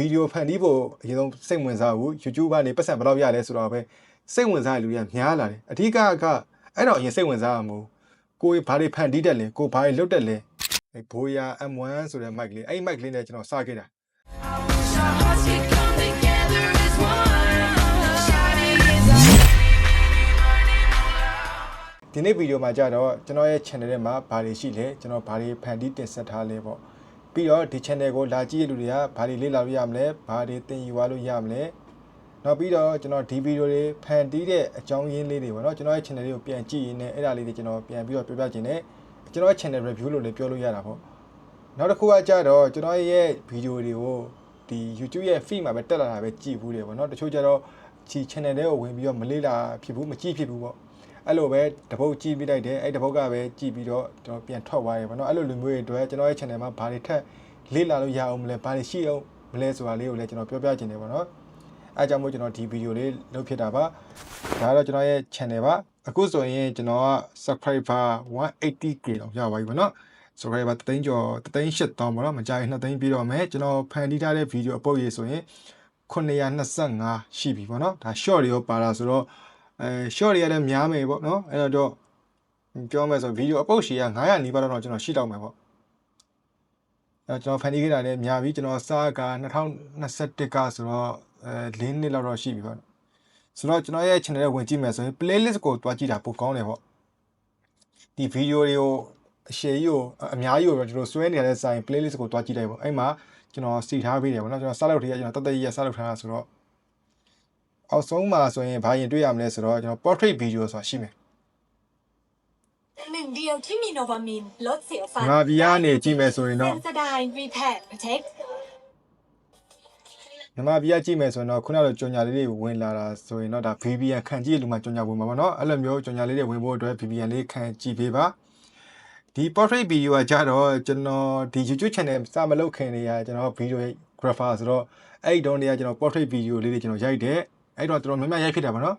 ဗီဒီယိုဖန်တီးဖို့အရင်ဆုံးစိတ်ဝင်စားဘူး YouTube ကနေပတ်စံဘယ်လောက်ရလဲဆိုတော့ပဲစိတ်ဝင်စားတဲ့လူတွေကများလာတယ်အဓိကကအဲ့တော့အရင်စိတ်ဝင်စားရမို့ကိုယ်ဘာတွေဖန်တီးတက်လဲကိုယ်ဘာတွေလုပ်တက်လဲအဲဘိုးယာ M1 ဆိုတဲ့ mic လေးအဲ့ mic လေးနဲ့ကျွန်တော်စခဲ့တာ Our hearts could come together as one. Shining is our ဒီနေ့ဗီဒီယိုမှာကြတော့ကျွန်တော်ရဲ့ channel ထဲမှာဘာတွေရှိလဲကျွန်တော်ဘာတွေဖန်တီးတင်ဆက်ထားလဲပေါ့ ပြီးတော့ဒီ channel ကိုလာကြည့်ရတဲ့လူတွေကဘာတွေလေ့လာလို့ရမလဲဘာတွေသင်ယူသွားလို့ရမလဲနောက်ပြီးတော့ကျွန်တော်ဒီဗီဒီယိုတွေဖန်တီးတဲ့အကြောင်းရင်းလေးတွေပေါ့နော်ကျွန်တော်ရဲ့ channel လေးကိုပြန်ကြည့်ရင်းနဲ့အဲ့ဒါလေးတွေကျွန်တော်ပြန်ပြီးတော့ပြောပြခြင်းနဲ့ကျွန်တော်ရဲ့ channel review လို့လည်းပြောလို့ရတာပေါ့နောက်တစ်ခုကကြတော့ကျွန်တော်ရဲ့ဗီဒီယိုတွေကိုဒီ YouTube ရဲ့ feed မှာပဲတက်လာတာပဲကြည့်ဘူးတယ်ပေါ့နော်တချို့ကြတော့ဒီ channel တွေကိုဝင်ပြီးတော့မလေ့လာဖြစ်ဘူးမကြည့်ဖြစ်ဘူးပေါ့ အဲ့လိုပဲတပုတ်ကြည့်ပြလိုက်တယ်အဲ့တပုတ်ကပဲကြည့်ပြီးတော့ကျွန်တော်ပြန်ထွက်သွားရေပေါ့နော်အဲ့လိုလူမျိုးတွေအတွက်ကျွန်တော်ရဲ့ channel မှာဘာတွေထက်လေ့လာလို့ရအောင်မလဲဘာတွေရှိအောင်မလဲဆိုတာလေးကိုလည်းကျွန်တော်ပြောပြချင်တယ်ပေါ့နော်အဲကြောင့်မို့ကျွန်တော်ဒီဗီဒီယိုလေးလုပ်ဖြစ်တာပါဒါကတော့ကျွန်တော်ရဲ့ channel ပါအခုဆိုရင်ကျွန်တော်က subscriber 180k လောက်ရပါပြီပေါ့နော် subscriber တသိန်းကျော်တသိန်းရှစ်တောင်းပေါ့နော်မကြရင်2သိန်းပြီးတော့မယ်ကျွန်တော်ဖန်တီးထားတဲ့ဗီဒီယိုအပုတ်ရေးဆိုရင်925ရှိပြီပေါ့နော်ဒါ short တွေရောပါတာဆိုတော့ အဲ short တွေရတယ်များမယ်ပေါ့နော်အဲ့တော့ပြောမယ်ဆိုဗီဒီယိုအပုတ်ရှည်က900နီးပါးတော့ကျွန်တော်ရှိတော့မယ်ပေါ့အဲကျွန်တော်ဖန်တီးခဲ့တာလည်းများပြီကျွန်တော်စားက2021ကဆိုတော့အဲ၄နှစ်လောက်တော့ရှိပြီပေါ့ဆိုတော့ကျွန်တော်ရဲ့ channel ကိုဝင်ကြည့်မယ်ဆိုရင် playlist ကိုတွားကြည့်တာပိုကောင်းတယ်ပေါ့ဒီဗီဒီယိုတွေကိုအရှည်ကြီးကိုအများကြီးကိုကျွန်တော်ဆွဲနေရတဲ့ဆိုင် playlist ကိုတွားကြည့်လိုက်ပေါ့အဲ့မှာကျွန်တော်စီထားပေးတယ်ပေါ့နော်ကျွန်တော်စလုပ်ထည့်ရကျွန်တော်တသက်ကြီးရစလုပ်ထားတာဆိုတော့ အောက်ဆုံးမှာဆိုရင်ဘာရင်တွေ့ရမလဲဆိုတော့ကျွန်တော် portrait video ဆိုတာရှိမယ် หนึ่งเดียวที่มีโนวามินลดเสียวฟัน ငါပြားနေကြည့်မယ်ဆိုရင် เซ တော့ นสไดน์รีแพร์โปรเทค မြန်မာပြည်ကကြည့်မယ်ဆိုရင်တော့ခုနကလိုကြော်ညာလေးတွေဝင်လာတာဆိုရင်တော့ဒါ VPN ခံကြည့်ရလူမှကြော်ညာဝင်မှာပေါ့နော်အဲ့လိုမျိုးကြော်ညာလေးတွေဝင်ဖို့အတွက် VPN လေးခံကြည့်ပေးပါဒီ portrait video ကကြတော့ကျွန်တော်ဒီ YouTube channel စမလုပ်ခင်နေရကျွန်တော် video grapher ဆိုတော့အဲ့ဒီတုန်းကကျွန်တော် portrait video လေးတွေကျွန်တော်ရိုက်တယ် အဲ့တော့တော်တော်များများရိုက်ဖြစ်တာပေါ့နော်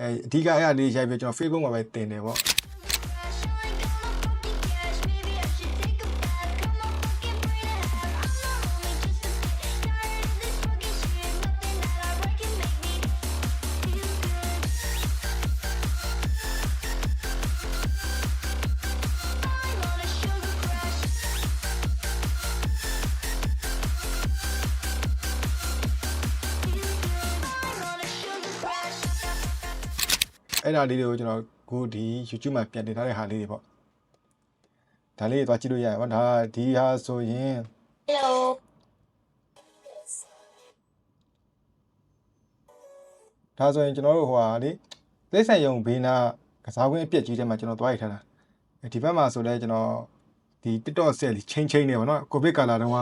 အဲအဓိကအဲ့အလေးရိုက်ပြီးကျွန်တော် Facebook မှာပဲတင်တယ်ပေါ့ အဲ့ဒါလေးတွေကိုကျွန်တော်ကိုဒီ YouTube မှာပြန်တင်ထားတဲ့ဟာလေးတွေပေါ့ဒါလေးတွေသွားကြည့်လို့ရတယ်ပေါ့ဒါဒီဟာဆိုရင် Hello ဒါဆိုရင်ကျွန်တော်တို့ဟိုဟာလေတိဆိုင်ရုံဘေးနာကစားကွင်းအပြက်ကြီးထဲမှာကျွန်တော်သွားရိုက်ထားတာဒီဘက်မှာဆိုလဲကျွန်တော်ဒီ TikTok ဆက်လေးချင်းချင်းနေပါတော့ကိုဗစ်ကာလာတုန်းက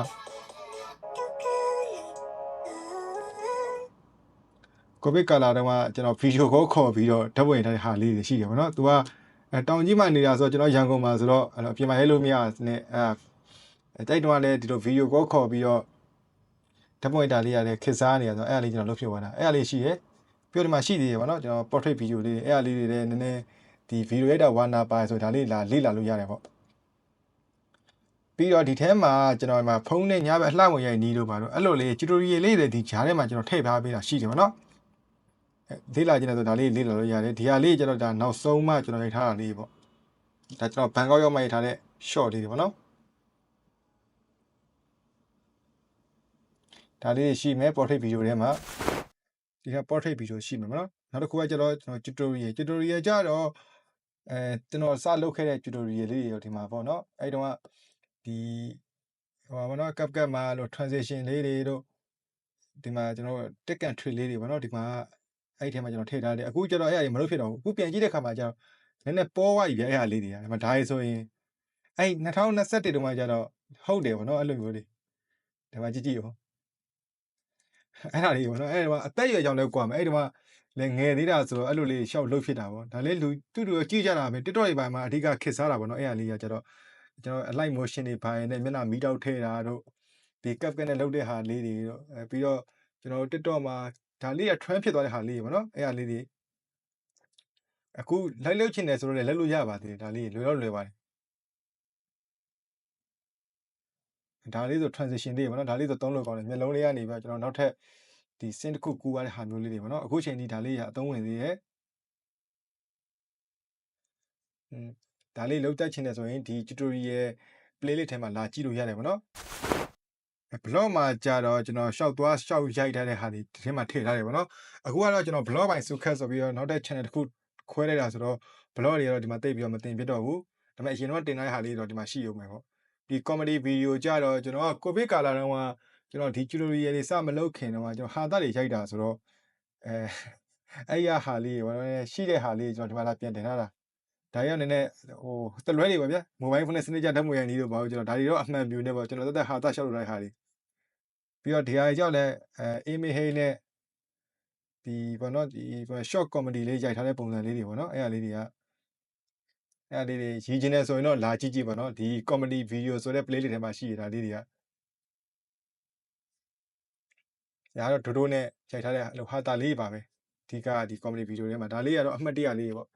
ကိုဗစ်ကာလာတုန်းကကျွန်တော်ဗီဒီယိုကောခေါ်ပြီးတော့ဓာတ်ပုံရထားတဲ့ဟာလေးတွေရှိတယ်ပေါ့နော်သူကအဲတောင်ကြီးမှာနေတာဆိုတော့ကျွန်တော်ရန်ကုန်မှာဆိုတော့အဲ့လိုအပြင်မှာရဲလို့မရနဲ့အဲတိုက်တုန်းကလည်းဒီလိုဗီဒီယိုကောခေါ်ပြီးတော့ဓာတ်ပုံရတာလေးရတယ်ခစ်စားနေရဆိုတော့အဲ့အလေးကျွန်တော်လုပ်ဖြစ်သွားတာအဲ့အလေးရှိရဲ့ပြောဒီမှာရှိသေးတယ်ဗောနော်ကျွန်တော် portrait video လေးအဲ့အလေးတွေလည်းနည်းနည်းဒီ video editor ဝါနာပါဆိုဒါလေးလာလေ့လာလို့ရတယ်ဗောပြီးတော့ဒီထဲမှာကျွန်တော်ဒီမှာဖုန်းနဲ့ညဘက်အလှဝင်ရိုက်နီးလို့ပါတော့အဲ့လိုလေး tutorial လေးတွေဒီဂျားထဲမှာကျွန်တော်ထည့်ထားပေးတာရှိတယ်ဗောနော်အဲ လေ့လာခြင်းနဲ့ဆိုဒါလေးလေ့လာလို့ရတယ်ဒီဟာလေးကျွန်တော်ဒါနောက်ဆုံးမှကျွန်တော်ရိုက်ထားတာလေးဗောဒါကျွန်တော်ဘန်ကောက်ရောက်မှရိုက်ထားတဲ့ short လေးတွေဗောနော်ဒါလေးရှိမယ် portrait video ထဲမှာဒီက portrait video ရှိမှာမနော်နောက်တစ်ခုကကျတော့ကျွန်တော် tutorial tutorial ကြတော့အဲကျွန်တော်စလုပ်ခဲ့တဲ့ tutorial လေးတွေရောဒီမှာပေါ့နော်အဲ့တုန်းကဒီဟိုပါဘောနော် CapCut မှာလို့ transition လေးတွေတို့ဒီမှာကျွန်တော် tick and tree လေးတွေပေါ့နော်ဒီမှာ အဲ့ဒီထဲမှာကျွန်တော်ထည့်ထားတယ်အခုကျတော့အဲ့အရာတွေမလုပ်ဖြစ်တော့ဘူးအခုပြန်ကြည့်တဲ့ခါမှာကျတော့နည်းနည်းပေါ်သွားပြီဗျအဲ့အရာလေးတွေကဒီမှာဒါရီဆိုရင်အဲ့2021တုန်းကကျတော့ဟုတ်တယ်ပေါ့နော်အဲ့လိုမျိုးလေးဒီမှာကြည့်ကြည့်ရောအဲ့ဒါလေးပေါ့နော်အဲ့ဒီမှာအသက်အရွယ်ကြောင့်လည်းကွာမယ်အဲ့ဒီမှာလည်းငယ်သေးတာဆိုတော့အဲ့လိုလေးရှောက်လုတ်ဖြစ်တာပေါ့ဒါလေးလူတူတူကြည့်ကြတာပဲ TikTok တွေပိုင်းမှာအဓိကခစ်စားတာပေါ့နော်အဲ့ဒါလေးကကျတော့ကျွန်တော် align motion တွေပိုင်းနဲ့မျက်နှာမီးတောက်ထည့်တာတို့ဒီ cap နဲ့လုတ်တဲ့ဟာလေးတွေတို့အဲပြီးတော့ကျွန်တော် TikTok မှာ ဒါလေးက trend ဖြစ်သွားတဲ့ဟာလေးတွေပေါ့နော်အဲ့ဒါလေးတွေအခုလိုက်လုတ်ချင်တယ်ဆိုတော့လည်းလက်လို့ရပါသေးတယ်ဒါလေးလွယ်တော့လွယ်ပါတယ်ဒါလေးဆို transition လေးပေါ့နော်ဒါလေးဆိုသုံးလို့ကောင်းတယ်မျက်လုံးလေးကနေပြီးတော့ကျွန်တော်နောက်ထပ်ဒီစင်တစ်ခုကူးရတဲ့ဟာမျိုးလေးတွေပေါ့နော်အခုချိန်ဒီဒါလေးရအသုံးဝင်သေးရဲ့อืมဒါလေးလောက်တက်ချင်တယ်ဆိုရင်ဒီ tutorial playlist ထဲမှာလာကြည့်လို့ရတယ်ပေါ့နော် ဘလော့မှာကြာတော့ကျွန်တော်ရှောက်သွားရှောက်ရိုက်ထားတဲ့ဟာတွေဒီထဲမှာထည့်ထားတယ်ပေါ့နော်အခုကတော့ကျွန်တော် blog ပိုင်စုခတ်ဆိုပြီးတော့နောက်တဲ့ channel တစ်ခုခွဲလိုက်တာဆိုတော့ blog တွေကတော့ဒီမှာတိတ်ပြီးတော့မတင်ပြတော့ဘူးဒါပေမဲ့အရင်တော့တင်ထားတဲ့ဟာလေးတော့ဒီမှာရှိအောင်မယ်ပေါ့ဒီ comedy video ကြတော့ကျွန်တော်က covid ကာလတုန်းကကျွန်တော်ဒီ tutorial တွေစမလုပ်ခင်တုန်းကကျွန်တော်ဟာသားတွေရိုက်တာဆိုတော့အဲအဲ့ရဟာလေးဘာလို့လဲရှိတဲ့ဟာလေးကျွန်တော်ဒီမှာလာပြန်တင်ထားတာ ဒါရနည်းနည်းဟိုတလွဲတွေပါဗျာ mobile phone နဲ့စနစ်ကြဓာတ်မွေရနီးတော့ဘာလို့ကျွန်တော်ဒါတွေတော့အမှန်ပြူနေပေါ့ကျွန်တော်တက်တက်ဟာသားရှောက်လို့တဲ့ဟာလေးပြီးတော့ဒီဟာကြောက်လဲအဲအေးမေဟိနဲ့ဒီဘောနော်ဒီ short comedy လေးရိုက်ထားတဲ့ပုံစံလေးတွေပေါ့နော်အဲ့ဟာလေးတွေကအဲ့ဒါလေးတွေရည်ကျင်နေဆိုရင်တော့လာကြည့်ကြည့်ပါနော်ဒီ comedy video ဆိုတဲ့ playlist ထဲမှာရှိရတာလေးတွေကညာတော့ဒိုဒိုနဲ့ရိုက်ထားတဲ့ဟိုဟာတာလေးပါပဲအဓိကဒီ comedy video ထဲမှာဒါလေးကတော့အမှတ်တရလေးပေါ့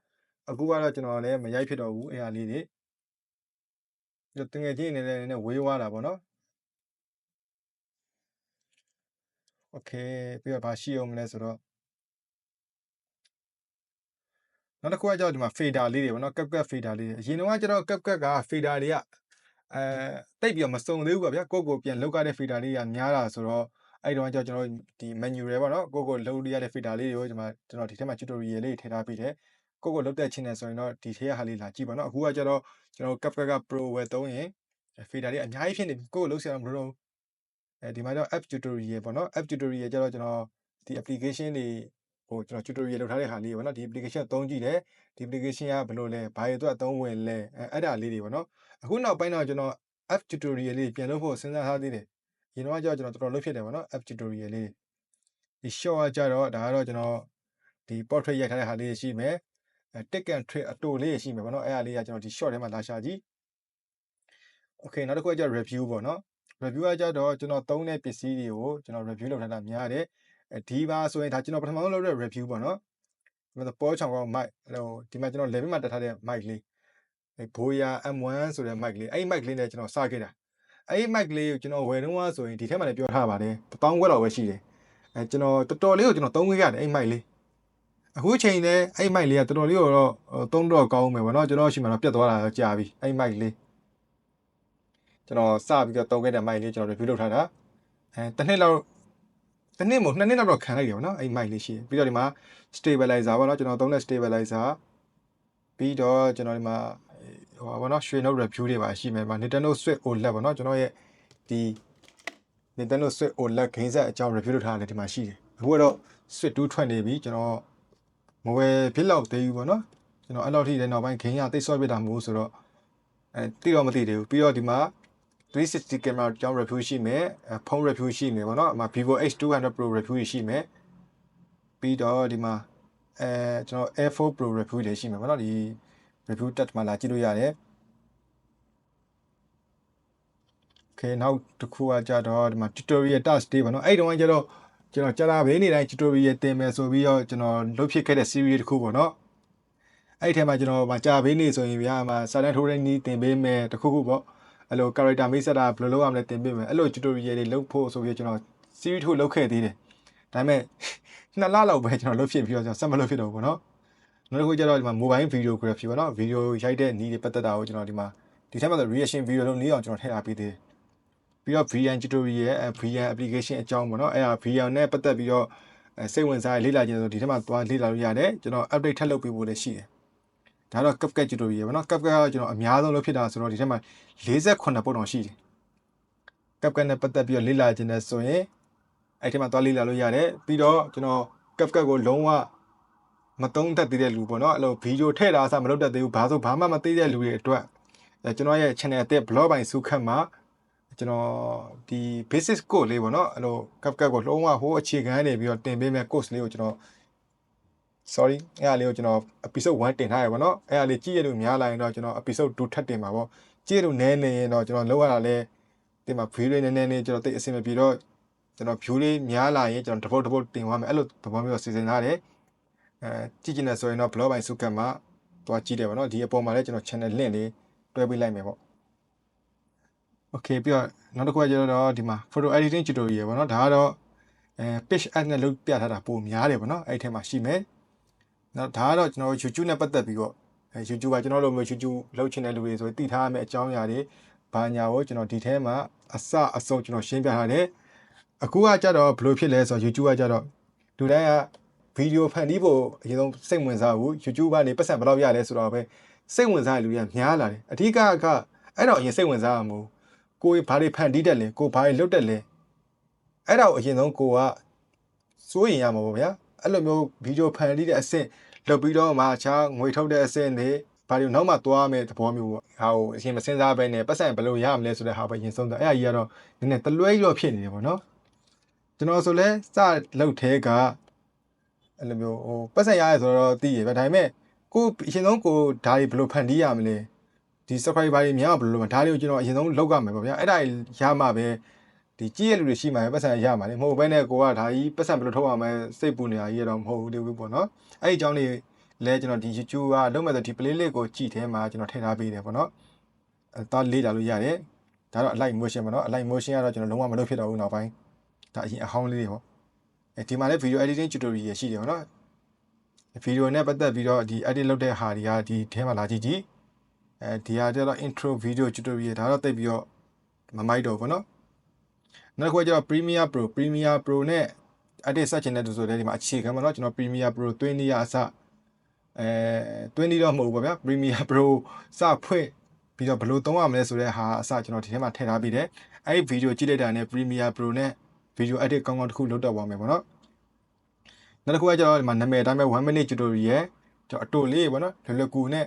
အခုကတော့ကျွန်တော်လည်းမရိုက်ဖြစ်တော့ဘူးအဲ့ဟာလေးတွေပြီးတော့တငယ်ချင်းအနေနဲ့နည်းနည်းဝေးသွားတာပေါ့နော်โอเคပြီးတော့ဗာရှိအောင်မလဲဆိုတော့နောက်တစ်ခုကကျတော့ဒီမှာ fader လေးတွေပေါ့နော် CapCut fader လေးတွေအရင်တော့ကကျတော့ CapCut က fader တွေကအဲတိတ်ပြီးတော့မစုံသေးဘူးပေါ့ဗျာကိုယ့်ကိုယ်ပြန်လောက်ရတဲ့ fader လေးကများတာဆိုတော့အဲ့တော့ကျတော့ကျွန်တော်ဒီ menu တွေပေါ့နော်ကိုယ့်ကိုယ်လောက်ရတဲ့ fader လေးတွေကိုကျွန်တော်ကျွန်တော်ဒီထဲမှာ tutorial လေးထည့်ထားပေးတယ် ကိုယ့်ကိုယ်လောက်တဲ့ချင်းနေဆိုရင်တော့ဒီထဲကဟာလေးလာကြည့်ပါနော်အခုကကျတော့ကျွန်တော် CapCut က Pro ဝယ်သုံးရင် fader လေးအများကြီးဖြစ်နေပြီကိုယ့်ကိုယ်လောက်ဆရာမလို့တော့အဲဒီမှာတော့ app tutorial ပေါ့နော် app tutorial ကျတော့ကျွန်တော်ဒီ application တွေဟိုကျွန်တော် tutorial လုပ်ထားတဲ့ဟာလေးပေါ့နော်ဒီ application သုံးကြည့်တယ်ဒီ application ကဘယ်လိုလဲဘာတွေအတွက်အသုံးဝင်လဲအဲအဲ့ဒါလေးတွေပေါ့နော်အခုနောက်ပိုင်းတော့ကျွန်တော် app tutorial လေးပြန်လုပ်ဖို့စဉ်းစားထားသေးတယ်အရင်တော့ကျတော့ကျွန်တော်တော်တော်လုပ်ဖြစ်တယ်ပေါ့နော် app tutorial လေးဒီ short ကကြတော့ဒါကတော့ကျွန်တော်ဒီ portrait ရိုက်ထားတဲ့ဟာလေးရှိမယ်အဲ tick and trick အတူလေးရှိမယ်ပေါ့နော်အဲ့ဒါလေးကကျွန်တော်ဒီ short ထဲမှာလာရှာကြည့် okay နောက်တစ်ခုကကျ review ပေါ့နော် review ကကြတော့ကျွန်တော်သုံးတဲ့ပစ္စည်းတွေကိုကျွန်တော် review လုပ်ထားတာများတယ်အဲဒီပါဆိုရင်ဒါကျွန်တော်ပထမဆုံးလုပ်တဲ့ review ပေါ့နော်ဒီမှာပေါ်ချောင်ကောင် mic ဟိုဒီမှာကျွန်တော် level မှာတက်ထားတဲ့ mic လေးအဲဘိုးယာ M1 ဆိုတဲ့ mic လေးအဲ့ဒီ mic လေးနဲ့ကျွန်တော်စခဲ့တာအဲ့ဒီ mic လေးကိုကျွန်တော်ဝယ်တော့ဆိုရင်ဒီထဲမှာလည်းပြောထားပါတယ်တောင်းခွဲတော့ပဲရှိတယ်အဲကျွန်တော်တော်တော်လေးကိုကျွန်တော်သုံးခဲ့ရတယ်အဲ့ဒီ mic လေး အခုချိန်နဲ့အဲ့ဒီ mic လေးကတော်တော်လေးကိုတော့သုံးတော့ကောင်းမယ်ပေါ့နော်ကျွန်တော်ရှိမှတော့ပြတ်သွားတာတော့ကြာပြီအဲ့ဒီ mic လေးကျွန်တော်စပြီးတော့သုံးခဲ့တဲ့ mic လေးကျွန်တော် review လုပ်ထားတာအဲတစ်နှစ်လောက်တစ်နှစ်မို့နှစ်နှစ်လောက်တော့ခံလိုက်တယ်ပေါ့နော်အဲ့ဒီ mic လေးရှိတယ်ပြီးတော့ဒီမှာ stabilizer ပေါ့နော်ကျွန်တော်သုံးတဲ့ stabilizer ပြီးတော့ကျွန်တော်ဒီမှာဟိုပါဘောနော်ရွှေ note review တွေပါရှိမယ်မှာ Nintendo Switch OLED ပေါ့နော်ကျွန်တော်ရဲ့ဒီ Nintendo Switch OLED game set အကြောင်း review လုပ်ထားတယ်ဒီမှာရှိတယ်အခုကတော့ Switch 2ထွက်နေပြီကျွန်တော် မဝယ်ဖြစ်လောက်သေးဘူးပေါ့နော်ကျွန်တော်အဲ့လောက်ထိလည်းနောက်ပိုင်း game ရတိတ်ဆော့ပြတာမဟုတ်ဆိုတော့အဲတိတော့မသိသေးဘူးပြီးတော့ဒီမှာ360 camera အကြောင်း review ရှိမယ်ဖုန်း review ရှိမယ်ပေါ့နော်အမ Vivo X200 Pro review ရှိမယ်ပြီးတော့ဒီမှာအဲကျွန်တော် Air 4 Pro review တွေရှိမယ်ပေါ့နော်ဒီ review တက်မှာလာကြည့်လို့ရတယ် Okay နောက်တစ်ခုကကြတော့ဒီမှာ tutorial task တွေပေါ့နော်အဲ့ဒီတော့ကျတော့ ကျွန်တော်ကြာတာဘေးနေတိုင်း tutorial သင်မယ်ဆိုပြီးတော့ကျွန်တော်လုပ်ဖြစ်ခဲ့တဲ့ series တစ်ခုပေါ့နော်အဲ့ဒီထဲမှာကျွန်တော်မှာကြာဘေးနေဆိုရင်ဗျာမှာစာတန်းထိုးတဲ့နည်းသင်ပေးမယ်တစ်ခုခုပေါ့အဲ့လို character make setup ဘယ်လိုလုပ်ရမလဲသင်ပေးမယ်အဲ့လို tutorial တွေလုပ်ဖို့ဆိုပြီးကျွန်တော် series ထုတ်လုပ်ခဲ့သေးတယ်ဒါပေမဲ့နှစ်လလောက်ပဲကျွန်တော်လုပ်ဖြစ်ပြီးတော့ကျွန်တော်ဆက်မလုပ်ဖြစ်တော့ဘူးပေါ့နော်နောက်တစ်ခုကျတော့ဒီမှာ mobile videography ပေါ့နော် video ရိုက်တဲ့နည်းတွေပတ်သက်တာကိုကျွန်တော်ဒီမှာဒီထဲမှာဆို reaction video လုပ်နည်းအောင်ကျွန်တော်ထည့်ထားပေးသေးတယ် ပြီးတော့ VN tutorial အဲ VN application အကြောင်းပေါ့နော်အဲ့ဒါ VN နဲ့ပတ်သက်ပြီးတော့အဲစိတ်ဝင်စားရလေ့လာခြင်းဆိုဒီထဲမှာသွားလေ့လာလို့ရတယ်ကျွန်တော် update ထပ်လုပ်ပေးဖို့လည်းရှိတယ်ဒါတော့ CapCut tutorial ပေါ့နော် CapCut ကကျွန်တော်အများဆုံးလုပ်ဖြစ်တာဆိုတော့ဒီထဲမှာ48ပုံတောင်ရှိတယ် CapCut နဲ့ပတ်သက်ပြီးတော့လေ့လာခြင်းနဲ့ဆိုရင်အဲ့ထဲမှာသွားလေ့လာလို့ရတယ်ပြီးတော့ကျွန်တော် CapCut ကိုလုံးဝမသုံးတတ်သေးတဲ့လူပေါ့နော်အဲ့လိုဗီဒီယိုထည့်တာအစားမလုပ်တတ်သေးဘူးဘာလို့ဘာမှမသိတဲ့လူတွေအတွက်အဲကျွန်တော်ရဲ့ channel အသစ် blog ပိုင်းစုခတ်မှာ ကျွန်တော်ဒီ basic course လေးပေါ့နော်အဲ့လို CapCut ကိုလုံးဝဟိုးအခြေခံနေပြီးတော့တင်ပေးမယ့် course လေးကိုကျွန်တော် sorry အဲ့အားလေးကိုကျွန်တော် episode 1တင်ထားရပါတော့အဲ့အားလေးကြည့်ရလို့များလာရင်တော့ကျွန်တော် episode 2ထပ်တင်ပါပေါ့ကြည့်ရလို့နည်းနေရင်တော့ကျွန်တော်လောက်ရတာလဲဒီမှာ view လေးနည်းနည်းလေးကျွန်တော်တိတ်အဆင်မပြေတော့ကျွန်တော် view လေးများလာရင်ကျွန်တော်တစ်ပုတ်တစ်ပုတ်တင်သွားမယ်အဲ့လိုသဘောမျိုးစီစဉ်ထားတယ်အဲကြည့်ကြည့်နေဆိုရင်တော့ blog ပိုင်းစုကတ်မှာတွားကြည့်တယ်ပေါ့နော်ဒီအပေါ်မှာလည်းကျွန်တော် channel link လေးတွဲပေးလိုက်မယ်ပေါ့ okay ပြီးတော့နောက်တစ်ခုကကျတော့ဒီမှာ photo editing tutorial ပေါ့နော်ဒါကတော့အဲ page ad နဲ့လုပ်ပြထားတာပုံများတယ်ပေါ့နော်အဲ့ဒီထဲမှာရှိမယ်နောက်ဒါကတော့ကျွန်တော် YouTube နဲ့ပတ်သက်ပြီးတော့အဲ YouTube ကကျွန်တော်လိုမျိုး YouTube လုပ်ချင်တဲ့လူတွေဆိုရင်တည်ထားရမယ့်အကြောင်းအရာတွေဘာညာကိုကျွန်တော်ဒီထဲမှာအစအဆုံးကျွန်တော်ရှင်းပြထားတယ်အခုကကြတော့ဘယ်လိုဖြစ်လဲဆိုတော့ YouTube ကကြတော့လူတိုင်းကဗီဒီယိုဖန်တီးဖို့အရင်ဆုံးစိတ်ဝင်စားဘူး YouTube ကနေပတ်စံဘယ်လောက်ရလဲဆိုတော့ပဲစိတ်ဝင်စားတဲ့လူတွေကများလာတယ်အဓိကကအဲ့တော့အရင်စိတ်ဝင်စားရမို့ ကိုယ်ဘာတွေဖန်တီးတက်လဲကိုယ်ဘာတွေလုပ်တက်လဲအဲ့ဒါကိုအရင်ဆုံးကိုကစိုးရင်ရမှာပေါ့ဗျာအဲ့လိုမျိုးဗီဒီယိုဖန်တီးတဲ့အဆင့်လုပ်ပြီးတော့မှအခြားငွေထုတ်တဲ့အဆင့်တွေဘာတွေနောက်မှသွားမယ်သဘောမျိုးပေါ့ဟာကိုအရင်မစင်စားပဲနဲ့ပတ်စံဘယ်လိုရမလဲဆိုတဲ့ဟာပဲအရင်ဆုံးတာအဲ့အကြီးကတော့နည်းနည်းတလွဲကြီးတော့ဖြစ်နေတယ်ပေါ့နော်ကျွန်တော်ဆိုလဲစလုပ်သေးကအဲ့လိုမျိုးဟိုပတ်စံရရဲဆိုတော့သိရပဲဒါပေမဲ့ကိုအရင်ဆုံးကိုဒါတွေဘယ်လိုဖန်တီးရမလဲ ဒီ subscriber တွေများဘယ်လိုလဲဒါတွေကိုကျွန်တော်အရင်ဆုံးလောက်ရမယ်ပေါ့ဗျာအဲ့ဒါရမှပဲဒီကြည့်ရလူတွေရှိမှပဲပတ်စံရမှာလေမဟုတ်ဘဲနဲ့ကိုကဒါကြီးပတ်စံဘယ်လိုထုတ်ရမလဲစိတ်ပူနေတာကြီးရတော့မဟုတ်ဘူးလေဘူးပေါ့နော်အဲ့ဒီအကြောင်းလေးလဲကျွန်တော်ဒီ YouTube ကလုံးမဲ့ဆိုဒီ playlist ကိုကြည့်ထဲမှာကျွန်တော်ထည့်ထားပေးတယ်ပေါ့နော်အဲတော့လေးလာလို့ရတယ်ဒါတော့ align motion ပေါ့နော် align motion ကတော့ကျွန်တော်လုံးဝမလုပ်ဖြစ်တော့ဘူးနောက်ပိုင်းဒါအရင်အဟောင်းလေးတွေပေါ့အဲဒီမှာလည်း video editing tutorial ရှိတယ်ပေါ့နော်ဗီဒီယိုနဲ့ပတ်သက်ပြီးတော့ဒီ edit လုပ်တဲ့ဟာတွေကဒီထဲမှာလာကြည့်ကြည့် အဲဒီဟာကျတော့ intro video tutorial ဒါတော့တိတ်ပြီးတော့မမိုက်တော့ဘူးเนาะနောက်တစ်ခုကကျတော့ Premiere Pro Premiere Pro နဲ့ edit ဆက်ချင်တဲ့သူဆိုတဲ့ဒီမှာအခြေခံမှာเนาะကျွန်တော် Premiere Pro သွင်းနေရအစအဲသွင်းနေတော့မဟုတ်ဘူးဗျာ Premiere Pro စဖွင့်ပြီးတော့ဘယ်လိုသုံးရမလဲဆိုတဲ့ဟာအစကျွန်တော်ဒီထဲမှာထည့်ထားပြီးတယ်အဲ့ဒီ video ကြည့်လိုက်တာနဲ့ Premiere Pro နဲ့ video edit ကောင်းကောင်းတစ်ခုလုပ်တော့ပါမယ်ပေါ့เนาะနောက်တစ်ခုကကျတော့ဒီမှာနာမည်အတိုင်းပဲ1 minute tutorial ကျွန်တော်အတူလေးပေါ့เนาะလွယ်လွယ်ကူနဲ့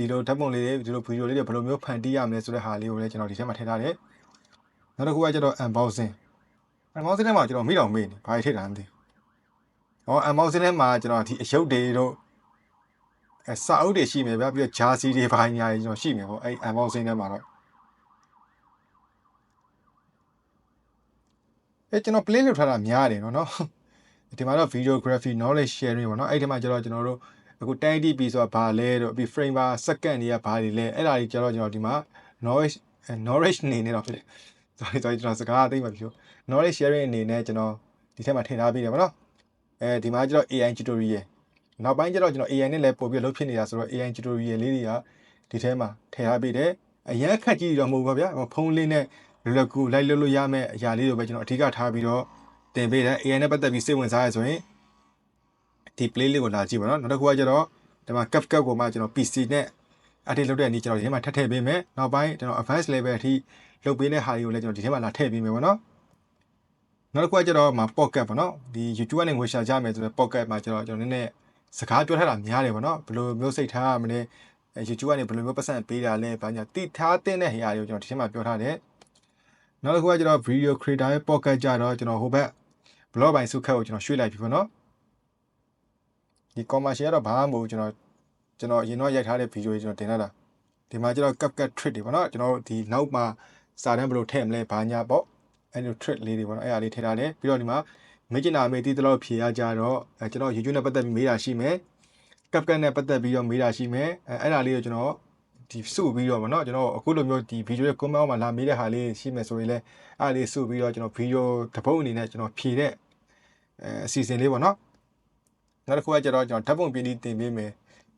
ဒီလိုဓာတ်ပုံလေးတွေဒီလိုဗီဒီယိုလေးတွေဘယ်လိုမျိုးဖန်တီးရမလဲဆိုတဲ့ဟာလေးကိုလည်းကျွန်တော်ဒီထဲမှာထည့်ထားတယ်။နောက်တစ်ခုကကျတော့ unboxing unboxing ထဲမှာကျွန်တော်မိတော်မေ့နေဘာတွေထည့်တာမသိဘူး။ဟော unboxing ထဲမှာကျွန်တော်ဒီအယုတ်တွေတို့အဲစာအုပ်တွေရှိမယ်ဗျာပြီးတော့ jersey တွေဘာညာတွေကျွန်တော်ရှိမယ်ပေါ့အဲ unboxing ထဲမှာတော့အဲကျွန်တော် play လုပ်ထားတာများတယ်နော်နော်ဒီမှာတော့ videography knowledge sharing ပေါ့နော်အဲ့ဒီမှာကျတော့ကျွန်တော်တို့ အခု 1080p ဆိုတာဘာလဲတော့ပြီး frame per second တွေကဘာတွေလဲအဲ့ဒါကြီးကျတော့ကျွန်တော်ဒီမှာ knowledge knowledge အနေနဲ့တော့ဖြစ်တယ် sorry sorry ကျွန်တော်စကားအသိမပြော knowledge sharing အနေနဲ့ကျွန်တော်ဒီထဲမှာထည့်ထားပေးတယ်ဗောနော်အဲဒီမှာကျတော့ AI tutorial နောက်ပိုင်းကျတော့ကျွန်တော် AI နဲ့လည်းပို့ပြီးလှုပ်ဖြစ်နေတာဆိုတော့ AI tutorial လေးတွေကဒီထဲမှာထည့်ထားပေးတယ်အရင်အခက်ကြီးတော့မဟုတ်ဘူးဗျာဖုန်းလေးနဲ့လွယ်လွယ်ကူလိုက်လုပ်လို့ရမယ့်အရာလေးတွေပဲကျွန်တော်အထူးကထားပြီးတော့တင်ပေးတယ် AI နဲ့ပတ်သက်ပြီးစိတ်ဝင်စားရဆိုရင် ဒီ play လေးကိုလာကြည့်ပါတော့နောက်တစ်ခုကကျတော့ဒီမှာ CapCut ကိုမှကျွန်တော် PC နဲ့ edit လုပ်တဲ့နေ့ကျွန်တော်ဒီထဲမှာထပ်ထည့်ပေးမယ်နောက်ပိုင်းကျွန်တော် advanced level အထိလုပ်ပေးတဲ့ဟာတွေကိုလည်းကျွန်တော်ဒီထဲမှာလာထည့်ပေးမယ်ပေါ့နော်နောက်တစ်ခုကကျတော့မှာ pocket ပေါ့နော်ဒီ YouTube ကနေငွေရှာကြမယ်ဆိုတော့ pocket မှာကျွန်တော်ကျွန်တော်နည်းနည်းစကားပြောထားတာများတယ်ပေါ့နော်ဘယ်လိုမျိုးစိတ်ထားရမလဲအဲ YouTube ကနေဘယ်လိုမျိုးပတ်စံပေးတာလဲဘာညာတိထားတဲ့တဲ့ဟာတွေကိုကျွန်တော်ဒီထဲမှာပြောထားတယ်နောက်တစ်ခုကကျတော့ video creator ရဲ့ pocket ကြတော့ကျွန်တော်ဟိုဘက် blog ပိုင်းစုခက်ကိုကျွန်တော်ရွှေ့လိုက်ပြီပေါ့နော် ဒီ commercial ကတော့ဘာမှမဟုတ်ဘူးကျွန်တော်ကျွန်တော်အရင်တော့ရိုက်ထားတဲ့ video တွေကျွန်တော်တင်ထားတာဒီမှာကျွန်တော် CapCut trick တွေပေါ့နော်ကျွန်တော်တို့ဒီနောက်မှာစာတန်းဘယ်လိုထည့်မလဲဘာညာပေါ့အဲ့လို trick လေးတွေပေါ့နော်အဲ့အရာလေးထည့်ထားတယ်ပြီးတော့ဒီမှာမေ့ကျင်တာမေ့တီးတလို့ဖြေရကြတော့အဲကျွန်တော် YouTube နဲ့ပတ်သက်ပြီးမေးတာရှိမယ် CapCut နဲ့ပတ်သက်ပြီးတော့မေးတာရှိမယ်အဲအဲ့ဒါလေးကိုကျွန်တော်ဒီစုပြီးတော့ဗောနော်ကျွန်တော်အခုလိုမျိုးဒီ video ရဲ့ comment မှာလာမေးတဲ့ဟာလေးရှိမယ်ဆိုရင်လည်းအဲ့ဒါလေးစုပြီးတော့ကျွန်တော် video တစ်ပုတ်အနေနဲ့ကျွန်တော်ဖြေတဲ့အဲအစီအစဉ်လေးဗောနော် နောက်တစ်ခုကကျတော့ကျွန်တော်ဓာတ်ပုံပီတီတင်ပေးမယ်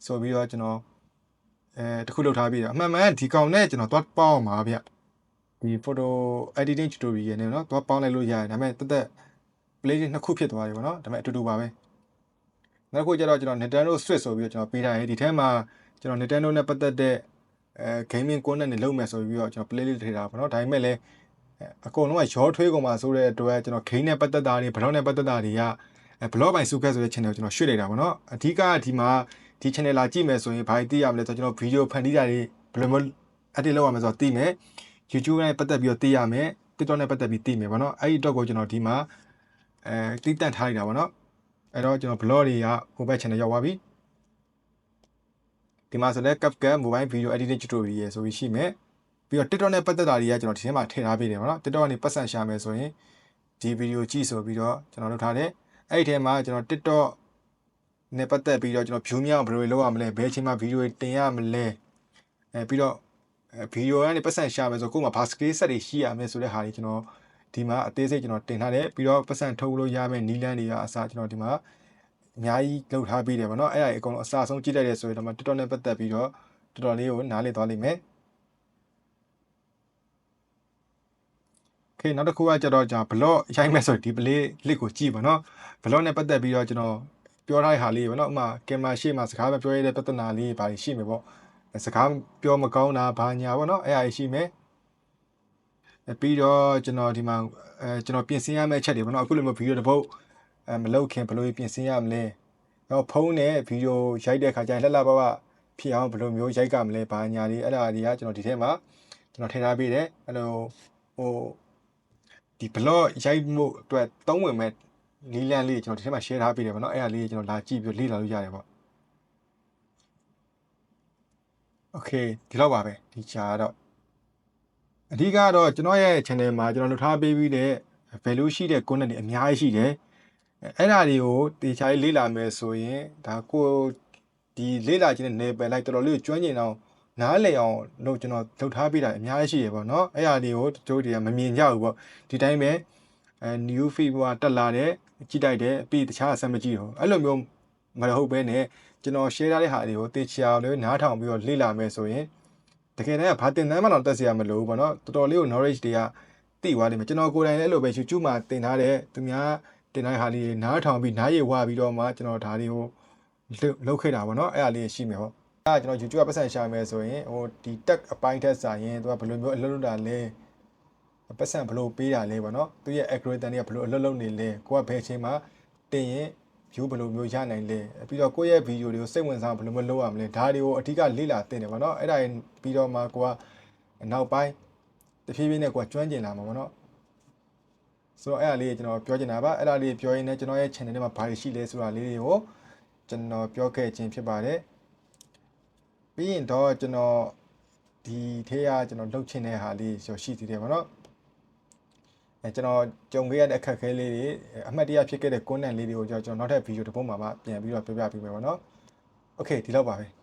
ဆိုပြီးတော့ကျွန်တော်အဲတခုလုပ်ထားပြီးတော့အမှန်မှန်ဒီကောင်နဲ့ကျွန်တော်သွားပေါင်းအောင်ပါဗျဒီ photo editing tutorial နဲ့နော်သွားပေါင်းလိုက်လို့ရတယ်ဒါပေမဲ့တက်တက် play နှစ်ခုဖြစ်သွားတယ်ပေါ့နော်ဒါပေမဲ့အတူတူပါပဲနောက်တစ်ခုကျတော့ကျွန်တော် Nintendo Switch ဆိုပြီးတော့ကျွန်တော်ပေးထားတယ်ဒီထဲမှာကျွန်တော် Nintendo နဲ့ပတ်သက်တဲ့အဲ gaming content တွေလုပ်မယ်ဆိုပြီးတော့ကျွန်တော် play လေးထည့်တာပေါ့နော်ဒါပေမဲ့လည်းအကုန်လုံးကရောထွေးကုန်မှာဆိုတဲ့အတွက်ကျွန်တော် game နဲ့ပတ်သက်တာတွေဘလော့နဲ့ပတ်သက်တာတွေက အဲ blog ပိုင်းစုခက်ဆိုတဲ့ channel ကိုကျွန်တော်ရွှေ့လိုက်တာပေါ့နော်အဓိကဒီမှာဒီ channel လာကြည့်မယ်ဆိုရင်ဘာသိရမလဲဆိုတော့ကျွန်တော် video ဖန်တီးတာတွေဘယ်လိုမျိုး edit လုပ်ရမလဲဆိုတော့သိမယ် YouTube နဲ့ပတ်သက်ပြီးတော့သိရမယ် TikTok နဲ့ပတ်သက်ပြီးသိမယ်ပေါ့နော်အဲ့ဒီတော့ကိုကျွန်တော်ဒီမှာအဲတိတန့်ထားလိုက်တာပေါ့နော်အဲ့တော့ကျွန်တော် blog တွေကဟိုဘက် channel ရောက်သွားပြီဒီမှာဆိုလဲ CapCut mobile video editing tutorial ဆိုပြီးရှိမယ်ပြီးတော့ TikTok နဲ့ပတ်သက်တာတွေကကျွန်တော်ဒီထဲမှာထည့်ထားပေးတယ်ပေါ့နော် TikTok ကနေပတ်စံရှာမယ်ဆိုရင်ဒီ video ကြည့်ဆိုပြီးတော့ကျွန်တော်လုပ်ထားတယ် အဲ့ဒီထဲမှာကျွန်တော် TikTok နဲ့ပတ်သက်ပြီးတော့ကျွန်တော် view များဘယ်လိုလုပ်ရမလဲဘယ်အချိန်မှာ video တွေတင်ရမလဲအဲပြီးတော့အဲဗီဒီယိုကနေပတ်စံရှာမယ်ဆိုကိုယ်မှာဘာ skill set တွေရှိရမယ်ဆိုတဲ့ဟာတွေကျွန်တော်ဒီမှာအသေးစိတ်ကျွန်တော်တင်ထားတယ်ပြီးတော့ပတ်စံထုတ်လို့ရမယ်နီလန်းတွေကအစားကျွန်တော်ဒီမှာအများကြီးလုပ်ထားပြီးတယ်ဗောနော်အဲ့ဒါတွေအကုန်လုံးအစားဆုံးကြည့်လိုက်တယ်ဆိုရင်တော့ TikTok နဲ့ပတ်သက်ပြီးတော့တော်တော်လေးကိုနားလည်သွားလိမ့်မယ် Okay နောက်တစ်ခုကကျတော့ကျွန်တော် block ရိုက်မယ်ဆိုဒီ play လစ်ကိုကြည့်ပါနော် block နဲ့ပတ်သက်ပြီးတော့ကျွန်တော်ပြောထားတဲ့ဟာလေးပဲနော်ဥမာကင်မရာရှေ့မှာစကားမပြောရတဲ့ပြဿနာလေးဘာတွေရှိမယ်ပေါ့စကားပြောမကောင်းတာဘာညာပေါ့နော်အဲ့အားရှိမယ်ပြီးတော့ကျွန်တော်ဒီမှာအဲကျွန်တော်ပြင်ဆင်ရမယ့်အချက်တွေပေါ့နော်အခုလိုမျိုးဗီဒီယိုတစ်ပုတ်အဲမလုပ်ခင်ဘယ်လိုပြင်ဆင်ရမလဲတော့ဖုန်းနဲ့ဗီဒီယိုရိုက်တဲ့အခါကျရင်လှလှပပဖြစ်အောင်ဘယ်လိုမျိုးရိုက်ကမလဲဘာညာလေးအဲ့ဒါတွေကကျွန်တော်ဒီထဲမှာကျွန်တော်ထည့်ထားပေးတယ်အဲ့လိုဟို ဒီ blog ရိုက်မှုအတွက်သုံးဝင်မဲ့လီလန်လေးကျွန်တော်ဒီထဲမှာ share ထားပေးတယ်ဗောနော်အဲ့ဒါလေးကျွန်တော်လာကြည့်ပြီးလေ့လာလို့ရတယ်ဗော Okay ဒီလောက်ပါပဲဒီချာတော့အဓိကတော့ကျွန်တော်ရဲ့ channel မှာကျွန်တော်လုပ်ထားပေးပြီးတဲ့ value ရှိတဲ့ content တွေအများကြီးရှိတယ်အဲ့ဒါတွေကိုတေချာလေးလေ့လာမယ်ဆိုရင်ဒါကိုဒီလေ့လာခြင်းနဲ့ ne ပဲလိုက်တော်တော်လေးကိုကျွမ်းကျင်အောင် နားလည်အောင်လုပ်ကျွန်တော်လုပ်ထားပေးတာအများကြီးရှိရပေါ့နော်အဲ့ဒါတွေကိုတချို့တွေကမမြင်ကြဘူးပေါ့ဒီတိုင်းပဲအဲ new feed ကတက်လာတယ်ကြည့်တိုက်တယ်ပြီးတခြားအဆင်မကြည့်တော့အဲ့လိုမျိုးမဟုတ်ဘဲနဲ့ကျွန်တော် share ထားတဲ့ဟာတွေကိုတေချာလေးနားထောင်ပြီးတော့လေ့လာမယ်ဆိုရင်တကယ်တမ်းကဘာတင်တမ်းမှတော့တက်စရာမလိုဘူးပေါ့နော်တော်တော်လေးကို knowledge တွေကသိသွားလိမ့်မယ်ကျွန်တော်ကိုယ်တိုင်လည်းအဲ့လိုပဲ YouTube မှာတင်ထားတဲ့သူများတင်ထားတဲ့ဟာလေးတွေနားထောင်ပြီးနားရည်ဝပြီးတော့မှကျွန်တော်ဒါတွေကိုလုပ်လုပ်ခဲ့တာပေါ့နော်အဲ့ဒါလေးရှိမယ်ပေါ့ အဲ့ဒါကျွန်တော် YouTube ကပတ်စံရှာမယ်ဆိုရင်ဟိုဒီ tag အပိုင်းထက်စာရင်သူကဘယ်လိုမျိုးအလုပ်လုပ်တာလဲပတ်စံဘယ်လိုပေးတာလဲပေါ့နော်သူရဲ့ algorithm တွေကဘယ်လိုအလုပ်လုပ်နေလဲကိုကဘယ်အချိန်မှာတင်ရင် view ဘယ်လိုမျိုးရနိုင်လဲပြီးတော့ကိုယ့်ရဲ့ video တွေကိုစိတ်ဝင်စားဘယ်လိုမျိုးလုပ်ရမလဲဒါတွေကိုအဓိကလေ့လာသင်တယ်ပေါ့နော်အဲ့ဒါရင်ပြီးတော့မှကိုကနောက်ပိုင်းတဖြည်းဖြည်းနဲ့ကိုကကျွမ်းကျင်လာမှာပေါ့နော်ဆိုတော့အဲ့ဒါလေးကိုကျွန်တော်ပြောချင်တာပါအဲ့ဒါလေးပြောရင်းနဲ့ကျွန်တော်ရဲ့ channel ထဲမှာဘာတွေရှိလဲဆိုတာလေးတွေကိုကျွန်တော်ပြောခဲ့ခြင်းဖြစ်ပါတယ် ပြီးရင်တော့ကျွန်တော်ဒီထဲကကျွန်တော်လှုပ်ချင်တဲ့ဟာလေးရောရှိသေးတယ်ပေါ့နော်အဲကျွန်တော်ကြုံခဲ့ရတဲ့အခက်အခဲလေးတွေအမှတ်တရဖြစ်ခဲ့တဲ့ content လေးတွေကိုကျွန်တော်နောက်ထပ်ဗီဒီယိုတစ်ပုဒ်မှာမှပြန်ပြီးတော့ပြောပြပေးမယ်ပေါ့နော်။ Okay ဒီလောက်ပါပဲ။